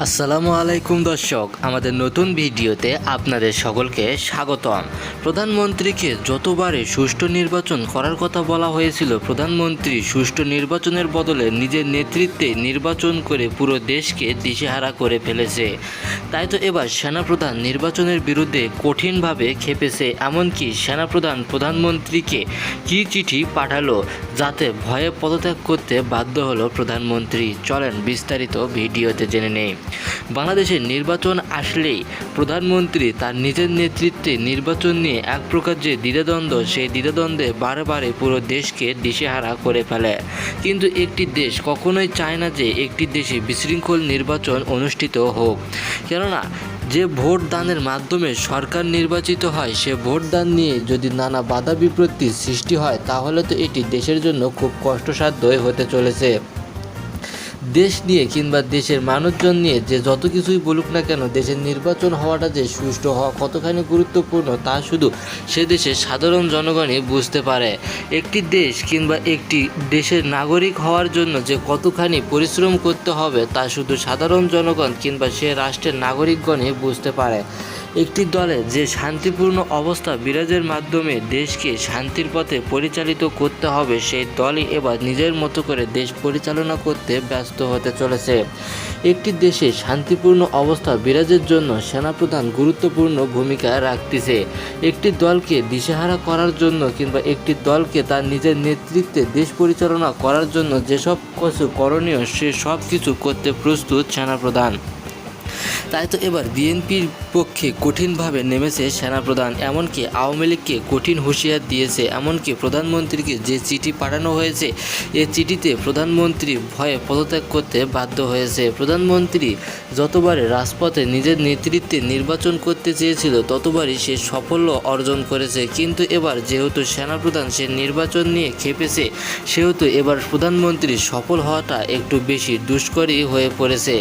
আসসালামু আলাইকুম দর্শক, আমাদের নতুন ভিডিওতে আপনাদের সকলকে স্বাগতম। প্রধানমন্ত্রীকে যতবারে সুষ্ঠু নির্বাচন করার কথা বলা হয়েছিল, প্রধানমন্ত্রী সুষ্ঠু নির্বাচনের বদলে নিজের নেতৃত্বে নির্বাচন করে পুরো দেশকে দিশেহারা করে ফেলেছে। তাই তো এবার সেনাপ্রধান নির্বাচনের বিরুদ্ধে কঠিনভাবে খেপেছে, এমনকি সেনাপ্রধান প্রধানমন্ত্রীকে কি চিঠি পাঠালো যাতে ভয়ে পদত্যাগ করতে বাধ্য হলো প্রধানমন্ত্রী। চলেন বিস্তারিত ভিডিওতে জেনে নেই। বাংলাদেশের নির্বাচন আসলেই প্রধানমন্ত্রী তার নিজের নেতৃত্বে নির্বাচন নিয়ে এক প্রকার যে দ্বিধাদ্বন্দ্ব, সেই দ্বিধাদ্বন্দ্বে বারে বারে পুরো দেশকে দিশেহারা করে ফেলে। কিন্তু একটি দেশ কখনোই চায় না যে একটি দেশে বিশৃঙ্খল নির্বাচন অনুষ্ঠিত হোক। কেননা, যে ভোট দানের মাধ্যমে সরকার নির্বাচিত হয়, সে ভোট দান নিয়ে যদি নানা বাধা বিপত্তির সৃষ্টি হয়, তাহলে তো এটি দেশের জন্য খুব কষ্টসাধ্যই হতে চলেছে। দেশ নিয়ে কিংবা দেশের মানুষজন নিয়ে যে যত কিছুই বলুক না কেন, দেশের নির্বাচন হওয়াটা যে সুষ্ঠু হওয়া কতখানি গুরুত্বপূর্ণ তা শুধু সে দেশের সাধারণ জনগণই বুঝতে পারে। একটি দেশ কিংবা একটি দেশের নাগরিক হওয়ার জন্য যে কতখানি পরিশ্রম করতে হবে তা শুধু সাধারণ জনগণ কিংবা সে রাষ্ট্রের নাগরিকগণই বুঝতে পারে। একটি দলে যে শান্তিপূর্ণ অবস্থা বিরাজের মাধ্যমে দেশকে শান্তির পথে পরিচালিত করতে হবে, সেই দলই এবার নিজের মতো করে দেশ পরিচালনা করতে ব্যস্ত হতে চলেছে। একটি দেশে শান্তিপূর্ণ অবস্থা বিরাজের জন্য সেনাপ্রধান গুরুত্বপূর্ণ ভূমিকা রাখতেছে। একটি দলকে দিশেহারা করার জন্য কিংবা একটি দলকে তার নিজের নেতৃত্বে দেশ পরিচালনা করার জন্য যেসব কিছু করণীয়, সে সব কিছু করতে প্রস্তুত সেনাপ্রধান। তাই তো এবার বিএনপির পক্ষে কঠিনভাবে নেমেছে সেনাপ্রধান। এমনকি আওয়ামী লীগকে কঠিন হুঁশিয়ার দিয়েছে। এমনকি প্রধানমন্ত্রীকে যে চিঠি পাঠানো হয়েছে, এ চিঠিতে প্রধানমন্ত্রী ভয়ে পদত্যাগ করতে বাধ্য হয়েছে। প্রধানমন্ত্রী যতবারে রাজপথে নিজের নেতৃত্বে নির্বাচন করতে চেয়েছিল, ততবারই সে সাফল্য অর্জন করেছে। কিন্তু এবার যেহেতু সেনাপ্রধান সে নির্বাচন নিয়ে খেপেছে, সেহেতু এবার প্রধানমন্ত্রী সফল হওয়াটা একটু বেশি দুষ্করই হয়ে পড়েছে।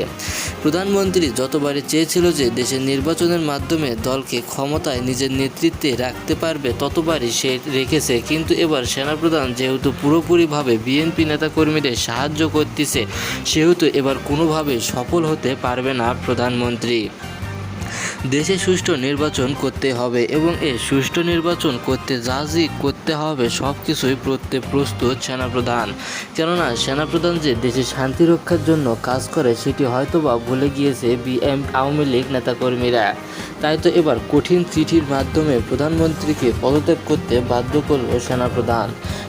প্রধানমন্ত্রী যতবারই চেয়েছিল যে দেশের নির্বাচনের মাধ্যমে দলকে ক্ষমতায় নিজের নেতৃত্বে রাখতে পারবে ততবারই সে রেখেছে। কিন্তু এবার সেনাপ্রধান যেহেতু পুরোপুরিভাবে বিএনপি নেতাকর্মীদের সাহায্য করতেছে, সেহেতু এবার কোনোভাবে সফল হতে পারবে না প্রধানমন্ত্রী। দেশে সুষ্ঠু নির্বাচন করতে হবে এবং এ সুষ্ঠু নির্বাচন করতে যা যা করতে হবে সব কিছুই করতে প্রস্তুত সেনাপ্রধান। কেননা সেনাপ্রধান যে দেশে শান্তি রক্ষার জন্য কাজ করে সেটি হয়তোবা ভুলে গিয়েছে বিএম আওয়ামী লীগ নেতাকর্মীরা। তাই তো এবার কঠিন চিঠির মাধ্যমে প্রধানমন্ত্রীকে পদত্যাগ করতে বাধ্য করল সেনাপ্রধান।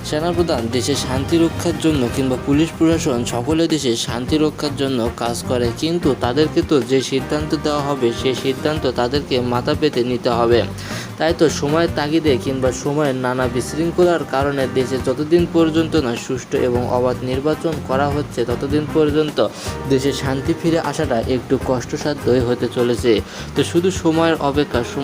সেনাপ্রধান দেশে শান্তি রক্ষার জন্য কিংবা পুলিশ প্রশাসন সকলে দেশে শান্তি রক্ষার জন্য কাজ করে, কিন্তু তাদেরকে তো যে সিদ্ধান্ত দেওয়া হবে সেই সিদ্ধান্ত তাদেরকে মাথা পেতে নিতে হবে। তাই তো সময়ের তাগিদে কিংবা সময়ের নানা বিশৃঙ্খলার কারণে দেশে যতদিন পর্যন্ত না সুষ্ঠু এবং অবাধ নির্বাচন করা হচ্ছে, ততদিন পর্যন্ত দেশে শান্তি ফিরে আসাটা একটু কষ্টসাধ্যই হতে চলেছে। তো শুধু সময়ের অপেক্ষা, সময়